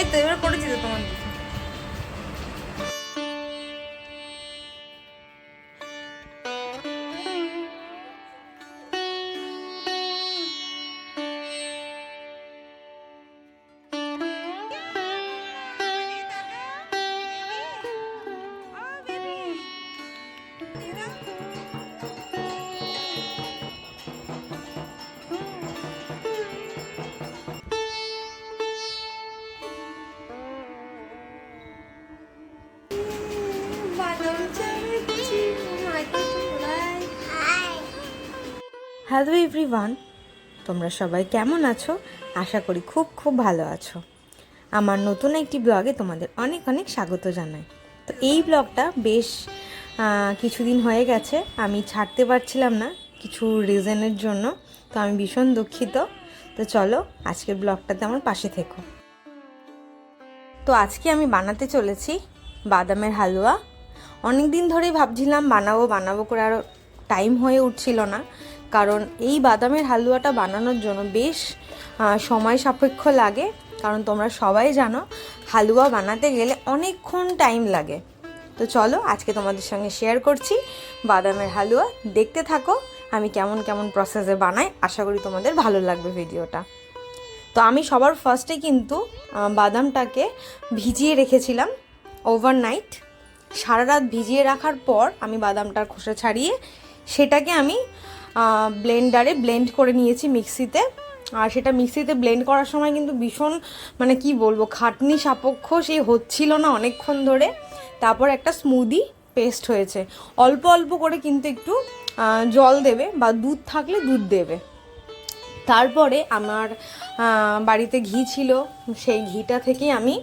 এই তো এবার পড়েছি তো তোমার হ্যালো এভরিওয়ান, তোমরা সবাই কেমন আছো? আশা করি খুব খুব ভালো আছো। আমার নতুন একটি ব্লগে তোমাদের অনেক অনেক স্বাগত জানাই। তো এই ব্লগটা বেশ কিছুদিন হয়ে গেছে, আমি ছাড়তে পারছিলাম না কিছু রিজনের জন্য, তো আমি ভীষণ দুঃখিত। তো চলো আজকের ব্লগটাতে আমার পাশে থেকো। তো আজকে আমি বানাতে চলেছি বাদামের হালুয়া। অনেক দিন ধরেই ভাবছিলাম বানাবো বানাবো করে আরও টাইম হয়ে উঠছিল না। কারণ এই বাদামের হালুয়াটা বানানোর জন্য বেশ সময় সাপেক্ষ লাগে। কারণ তোমরা সবাই জানো, হালুয়া বানাতে গেলে অনেকক্ষণ টাইম লাগে। তো চলো, আজকে তোমাদের সঙ্গে শেয়ার করছি বাদামের হালুয়া। দেখতে থাকো, আমি কেমন কেমন প্রসেসে বানাই। আশা করি তোমাদের ভালো লাগবে ভিডিওটা তো আমি সবার ফার্স্টে কিন্তু বাদামটাকে ভিজিয়ে রেখেছিলাম ওভারনাইট সারা রাত ভিজিয়ে রাখার পর আমি বাদামটার খোসা ছাড়িয়ে সেটাকে আমি ব্লেন্ডারে ব্লেন্ড করে নিয়েছি মিক্সিতে। আর সেটা মিক্সিতে ব্লেন্ড করার সময় কিন্তু ভীষণ মানে কি বলব, খাটনি সাপেক্ষ সেই হচ্ছিল না অনেকক্ষণ ধরে। তারপর একটা স্মুদি পেস্ট হয়েছে। অল্প অল্প করে কিন্তু একটু জল দেবে বা দুধ থাকলে দুধ দেবে। তারপরে আমার বাড়িতে ঘি ছিল, সেই ঘিটা থেকে আমি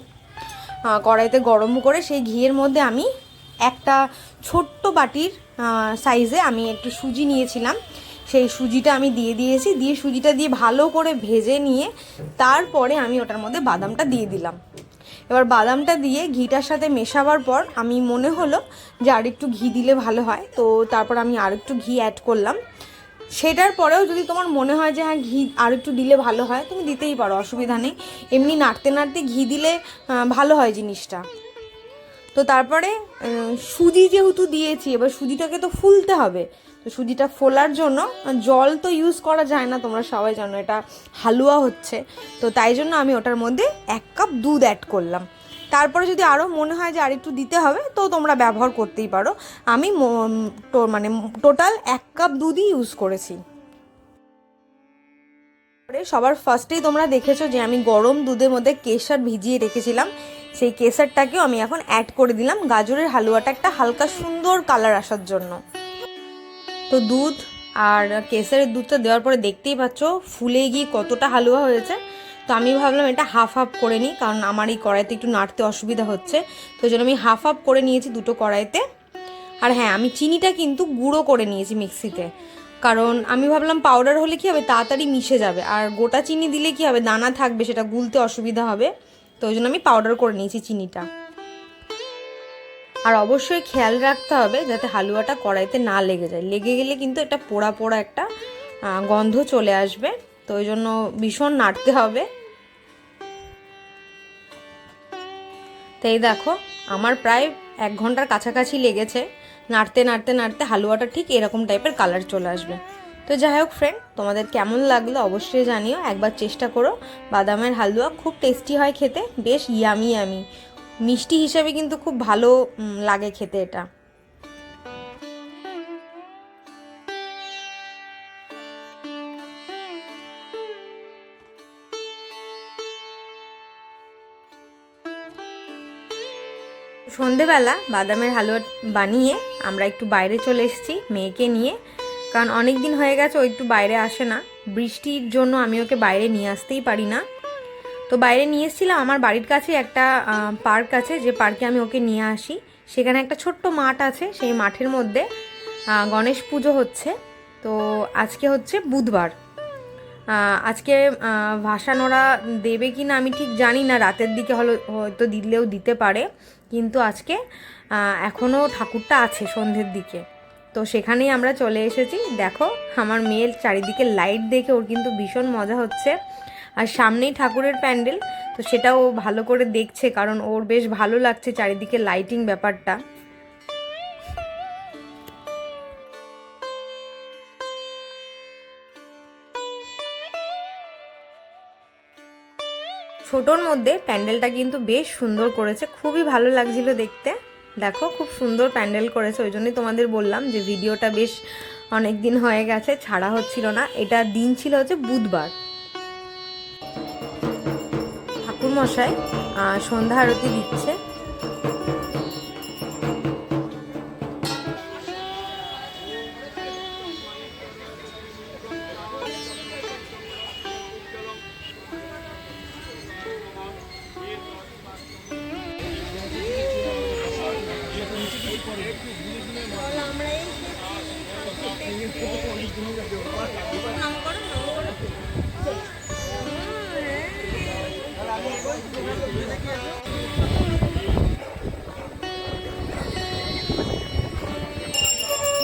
কড়াইতে গরম করে সেই ঘিয়ের মধ্যে আমি একটা ছোট্ট বাটির সাইজে আমি একটু সুজি নিয়েছিলাম। সেই সুজিটা আমি দিয়ে দিয়েছি, দিয়ে সুজিটা দিয়ে ভালো করে ভেজে নিয়ে তারপরে আমি ওটার মধ্যে বাদামটা দিয়ে দিলাম। এবার বাদামটা দিয়ে ঘিটার সাথে মেশাবার পর আমি মনে হলো যে আর একটু ঘি দিলে ভালো হয়, তো তারপর আমি আর একটু ঘি অ্যাড করলাম। সেটার পরেও যদি তোমার মনে হয় যে হ্যাঁ ঘি আর একটু দিলে ভালো হয়, তুমি দিতেই পারো, অসুবিধা নেই। এমনি নাড়তে নাড়তে ঘি দিলে ভালো হয় জিনিসটা। তো তারপরে সুজি যেহেতু দিয়েছি, এবার সুজিটাকে তো ফুলতে হবে। তো সুজিটা ফোলার জন্য, জল তো ইউজ করা যায় না, তোমরা সবাই জানো, এটা হালুয়া হচ্ছে। তো তাই জন্য আমি ওটার মধ্যে এক কাপ দুধ অ্যাড করলাম। তারপরে যদি আরও মনে হয় যে আরেকটু দিতে হবে, তো তোমরা ব্যবহার করতেই পারো। আমি মানে টোটাল এক কাপ দুধই ইউজ করেছি। সবার ফার্স্টেই তোমরা দেখেছ যে আমি গরম দুধের মধ্যে কেশর ভিজিয়ে রেখেছিলাম। সেই কেশরটাকেও আমি এখন অ্যাড করে দিলাম। গাজরের হালুয়াটা একটা হালকা সুন্দর কালার আসার জন্য। তো দুধ আর কেশরের দুধটা দেওয়ার পরে দেখতেই পাচ্ছ, ফুলে গিয়ে কতটা হালুয়া হয়েছে। তো আমি ভাবলাম এটা হাফ হাফ করে নিই, কারণ আমার এই কড়াইতে একটু নাড়তে অসুবিধা হচ্ছে। তো ওই জন্য আমি হাফ হাফ করে নিয়েছি দুটো কড়াইতে। আর হ্যাঁ আমি চিনিটা কিন্তু গুঁড়ো করে নিয়েছি মিক্সিতে। কারণ আমি ভাবলাম পাউডার হলে কি হবে, তাড়াতাড়ি মিশে যাবে। আর গোটা চিনি দিলে কি হবে, দানা থাকবে, সেটা গুলতে অসুবিধা হবে। তো ওই জন্য আমি পাউডার করে নিয়েছি চিনিটা। আর অবশ্যই খেয়াল রাখতে হবে যাতে হালুয়াটা কড়াইতে না লেগে যায়। লেগে গেলে কিন্তু এটা পোড়া পোড়া একটা গন্ধ চলে আসবে। তো ওই জন্য ভীষণ নাড়তে হবে। তো এই দেখো, আমার প্রায় এক ঘণ্টার কাছাকাছি লেগেছে। নাড়তে নাড়তে নাড়তে হালুয়াটা ঠিক এরকম টাইপের কালার চলে আসবে। তো যাই হোক ফ্রেন্ড তোমাদের কেমন লাগল অবশ্যই জানিও। একবার চেষ্টা করো। বাদামের হালুয়া খুব টেস্টি হয় খেতে, বেশ ইয়ামি ইয়ামি মিষ্টি হিসেবে কিন্তু খুব ভালো লাগে খেতে এটা। সন্ধেবেলা বাদামের হালুয়া বানিয়ে আমরা একটু বাইরে চলে এসেছি মেয়েকে নিয়ে। কারণ অনেক দিন হয়ে গেছে ও একটু বাইরে আসে না। বৃষ্টির জন্য আমি ওকে বাইরে নিয়ে আসতেই পারি না। তো বাইরে নিয়ে এসেছিলাম আমার বাড়ির কাছে একটা পার্ক আছে যে পার্কে আমি ওকে নিয়ে আসি। সেখানে একটা ছোট্ট মাঠ আছে সেই মাঠের মধ্যে গণেশ পুজো হচ্ছে। তো আজকে হচ্ছে বুধবার। আজকে আহ, ভাসান ওরা দেবে কি না আমি ঠিক জানি না রাতের দিকে হলো হয়তো দিলেও দিতে পারে। কিন্তু আজকে এখনও ঠাকুরটা আছে সন্ধ্যের দিকে। তো সেখানেই আমরা চলে এসেছি। দেখো, আমার মেয়ের চারিদিকে লাইট দেখে ওর কিন্তু ভীষণ মজা হচ্ছে। আর সামনেই ঠাকুরের প্যান্ডেল, তো সেটাও ভালো করে দেখছে কারণ ওর বেশ ভালো লাগছে চারিদিকে লাইটিং ব্যাপারটা। ছোটোর মধ্যে প্যান্ডেলটা কিন্তু বেশ সুন্দর করেছে, খুবই ভালো লাগছিল দেখতে। দেখো, খুব সুন্দর প্যান্ডেল করেছে, ওই জন্যই তোমাদের বললাম যে ভিডিওটা বেশ অনেক দিন হয়ে গেছে, ছাড়া হচ্ছিল না। এটা দিন ছিল হচ্ছে বুধবার। ঠাকুরমশাই মশাই সন্ধ্যা আরতি দিচ্ছে।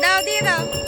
দাও দিয়ে দাও।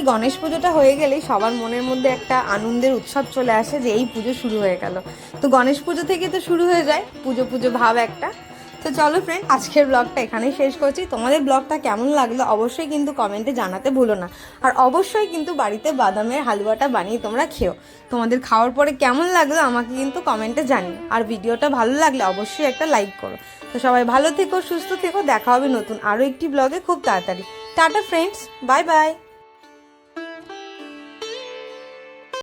এই গণেশ পুজোটা হয়ে গেলেই সবার মনের মধ্যে একটা আনন্দের উৎসব চলে আসে যে এই পুজো শুরু হয়ে গেল। তো গণেশ পুজো থেকে তো শুরু হয়ে যায়, পুজো পুজো ভাব একটা। তো চলো ফ্রেন্ড আজকের ব্লগটা এখানেই শেষ করছি। তোমাদের ব্লগটা কেমন লাগল অবশ্যই কিন্তু কমেন্টে জানাতে ভুলো না। আর অবশ্যই কিন্তু বাড়িতে বাদামের হালুয়াটা বানিয়ে তোমরা খেও। তোমাদের খাওয়ার পরে কেমন লাগল আমাকে কিন্তু কমেন্টে জানিও। আর ভিডিওটা ভালো লাগলে অবশ্যই একটা লাইক করো। তো সবাই ভালো থেকো, সুস্থ থেকো। দেখা হবে নতুন আরও একটি ব্লগে খুব তাড়াতাড়ি। Tata friends bye bye